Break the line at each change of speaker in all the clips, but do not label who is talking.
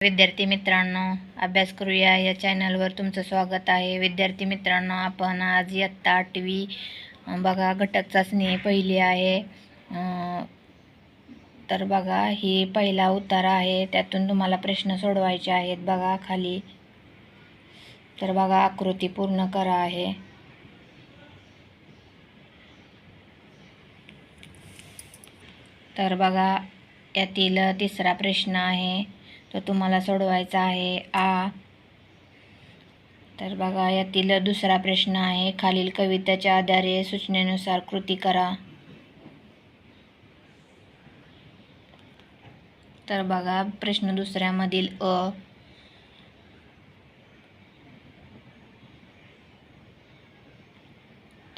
विद्यार्थी मित्रांनो अभ्यास करूया. या चॅनलवर तुमचं स्वागत आहे. विद्यार्थी मित्रांनो आपण आज इयत्ता आठवी बघा घटक चाचणी पहिली आहे. तर बघा ही पहिला उतारा आहे. त्यातून तुम्हाला प्रश्न सोडवायचे आहेत. बघा खाली. तर बघा आकृती पूर्ण करा आहे. तर बघा यातील तिसरा प्रश्न आहे. तो तुम्हाला सोडवायचा आहे आ. तर बघा यातील दुसरा प्रश्न आहे. खालील कवितेच्या आधारे सूचनेनुसार कृती करा. तर बघा प्रश्न दुसऱ्यामधील अ.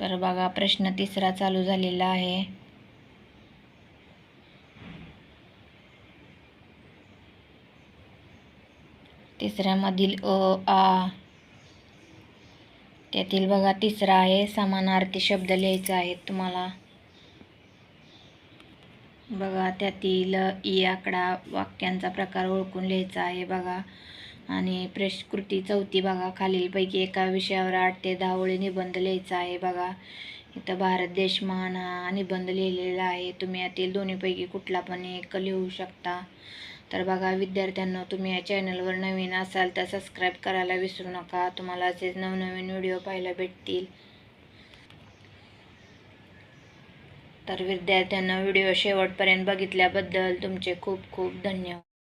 तर बघा प्रश्न तिसरा चालू झालेला आहे. तिसऱ्यामधील अ आ. त्यातील बघा तिसरा आहे. समानार्थी शब्द लिहायचा आहेत तुम्हाला. बघा त्यातील ई आकडा वाक्यांचा प्रकार ओळखून लिहायचा आहे बघा. आणि प्रेश कृती चौथी बघा खालीलपैकी एका विषयावर आठ ते दहा ओळी निबंध लिहायचा आहे बघा. इथं भारत देश महान हा निबंध लिहिलेला आहे. तुम्ही यातील दोन्हीपैकी कुठला पण एक लिहू शकता. तर बघा विद्यार्थ्यांनो तुम्ही या चॅनलवर नवीन असाल तर सबस्क्राईब करायला विसरू नका. तुम्हाला असेच नवनवीन व्हिडिओ पाहायला भेटतील. तर विद्यार्थ्यांना व्हिडिओ शेवटपर्यंत बघितल्याबद्दल तुमचे खूप खूप धन्यवाद.